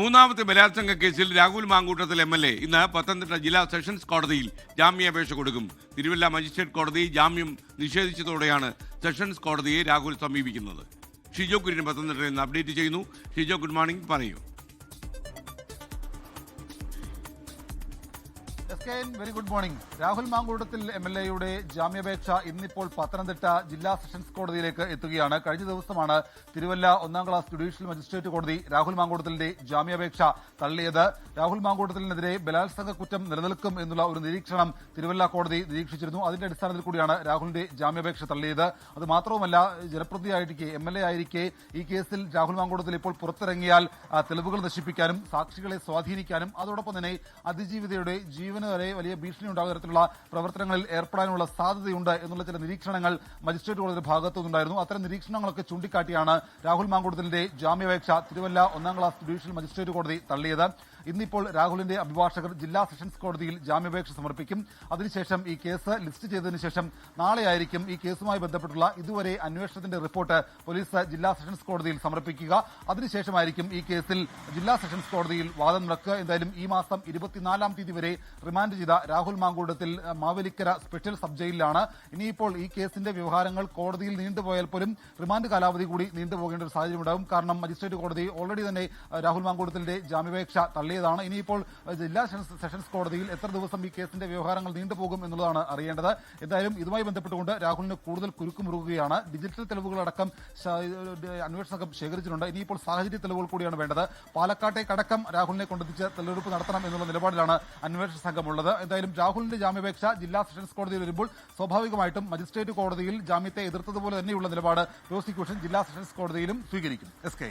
മൂന്നാമത്തെ ബലാത്സംഗ കേസിൽ Rahul Mamkootathil M L A. ഇന്ന് പത്തനംതിട്ട ജില്ലാ സെഷൻസ് കോടതിയിൽ ജാമ്യാപേക്ഷ കൊടുക്കും. തിരുവല്ല മജിസ്ട്രേറ്റ് കോടതി ജാമ്യം നിഷേധിച്ചതോടെയാണ് സെഷൻസ് കോടതിയെ രാഹുൽ സമീപിക്കുന്നത്. ഷിജോ കുര്യൻ പത്തനംതിട്ടയിൽ നിന്ന് അപ്ഡേറ്റ് ചെയ്യുന്നു. Shijo good morning. പറയൂ. S K N very good morning Rahul Mamkootathil M L എയുടെ ജാമ്യാപേക്ഷ ഇന്നിപ്പോൾ പത്തനംതിട്ട ജില്ലാ സെഷൻസ് കോടതിയിലേക്ക് എത്തുകയാണ്. കഴിഞ്ഞ ദിവസമാണ് തിരുവല്ല ഒന്നാം ക്ലാസ് ജുഡീഷ്യൽ മജിസ്ട്രേറ്റ് കോടതി രാഹുൽ മാങ്കൂട്ടത്തിന്റെ ജാമ്യാപേക്ഷ തള്ളിയത്. രാഹുൽ മാങ്കൂട്ടത്തിനെതിരെ ബലാത്സംഗ കുറ്റം നിലനിൽക്കും എന്നുള്ള ഒരു നിരീക്ഷണം തിരുവല്ല കോടതി നിരീക്ഷിച്ചിരുന്നു. അതിന്റെ അടിസ്ഥാനത്തിൽ കൂടിയാണ് രാഹുലിന്റെ ജാമ്യാപേക്ഷ തള്ളിയത്. അത് മാത്രവുമല്ല ജനപ്രതിയായിരിക്കെ എം എൽ എ ആയിരിക്കെ ഈ കേസിൽ രാഹുൽ മാങ്കൂട്ടത്തിൽ ഇപ്പോൾ പുറത്തിറങ്ങിയാൽ തെളിവുകൾ നശിപ്പിക്കാനും സാക്ഷികളെ സ്വാധീനിക്കാനും അതോടൊപ്പം തന്നെ അതിജീവിതയുടെ ജീവന് വരെ വലിയ ഭീഷണി ഉണ്ടാകുന്ന തരത്തിലുള്ള പ്രവർത്തനങ്ങളിൽ ഏർപ്പെടാനുള്ള സാധ്യതയുണ്ട് എന്നുള്ള ചില നിരീക്ഷണങ്ങൾ മജിസ്ട്രേറ്റ് കോടതി ഭാഗത്തുനിന്നുണ്ടായിരുന്നു അത്തരം നിരീക്ഷണങ്ങളൊക്കെ ചൂണ്ടിക്കാട്ടിയാണ് രാഹുൽ മാങ്കൂട്ടത്തിന്റെ ജാമ്യാപേക്ഷ തിരുവല്ല ഒന്നാം ക്ലാസ് ജുഡീഷ്യൽ മജിസ്ട്രേറ്റ് കോടതി തള്ളിയത്. ഇന്നിപ്പോൾ രാഹുലിന്റെ അഭിഭാഷകർ ജില്ലാ സെഷൻസ് കോടതിയിൽ ജാമ്യാപേക്ഷ സമർപ്പിക്കും. അതിനുശേഷം ഈ കേസ് ലിസ്റ്റ് ചെയ്തതിനു ശേഷം നാളെയായിരിക്കും ഈ കേസുമായി ബന്ധപ്പെട്ടുള്ള ഇതുവരെ അന്വേഷണത്തിന്റെ റിപ്പോർട്ട് പോലീസ് ജില്ലാ സെഷൻസ് കോടതിയിൽ സമർപ്പിക്കുക. അതിനുശേഷമായിരിക്കും ഈ കേസിൽ ജില്ലാ സെഷൻസ് കോടതിയിൽ വാദം നടക്കുക. എന്തായാലും ഈ മാസം ഇരുപത്തിനാലാം തീയതി വരെ റിമാൻഡ് ചെയ്ത രാഹുൽ മാങ്കൂട്ടത്തിൽ മാവേലിക്കര സ്പെഷ്യൽ സബ് ജയിലിലാണ്. ഇനിയിപ്പോൾ ഈ കേസിന്റെ വ്യവഹാരങ്ങൾ കോടതിയിൽ നീണ്ടുപോയാൽ പോലും റിമാൻഡ് കാലാവധി കൂടി നീണ്ടുപോകേണ്ട ഒരു സാഹചര്യം ഉണ്ടാകും കാരണം മജിസ്ട്രേറ്റ് കോടതി ഓൾറെഡി തന്നെ രാഹുൽ മാങ്കൂട്ടത്തിന്റെ ജാമ്യാപേക്ഷ തള്ളിയതാണ് ഇനിയിപ്പോൾ ജില്ലാ സെഷൻസ് കോടതിയിൽ എത്ര ദിവസം ഈ കേസിന്റെ വ്യവഹാരങ്ങൾ നീണ്ടുപോകും എന്നുള്ളതാണ് അറിയേണ്ടത്. എന്തായാലും ഇതുമായി ബന്ധപ്പെട്ടുകൊണ്ട് രാഹുലിന് കൂടുതൽ കുരുക്കുമുറുകുകയാണ് ഡിജിറ്റൽ തെളിവുകളടക്കം അന്വേഷണ സംഘം ശേഖരിച്ചിട്ടുണ്ട്. ഇനിയിപ്പോൾ സാഹചര്യ തെളിവുകൾ കൂടിയാണ് വേണ്ടത്. പാലക്കാട്ടെ കടക്കം രാഹുലിനെ കൊണ്ടെത്തിച്ച് തെളിവെടുപ്പ് നടത്തണം എന്നുള്ള നിലപാടിലാണ് അന്വേഷണ സംഘമുള്ളത് എന്തായാലും രാഹുലിന്റെ ജാമ്യപേക്ഷ ജില്ലാ സെഷൻസ് കോടതിയിൽ വരുമ്പോൾ സ്വാഭാവികമായിട്ടും മജിസ്ട്രേറ്റ് കോടതിയിൽ ജാമ്യത്തെ എതിർത്തതുപോലെ തന്നെയുള്ള നിലപാട് പ്രോസിക്യൂഷൻ ജില്ലാ സെഷൻസ് കോടതിയിലും സ്വീകരിക്കും. S K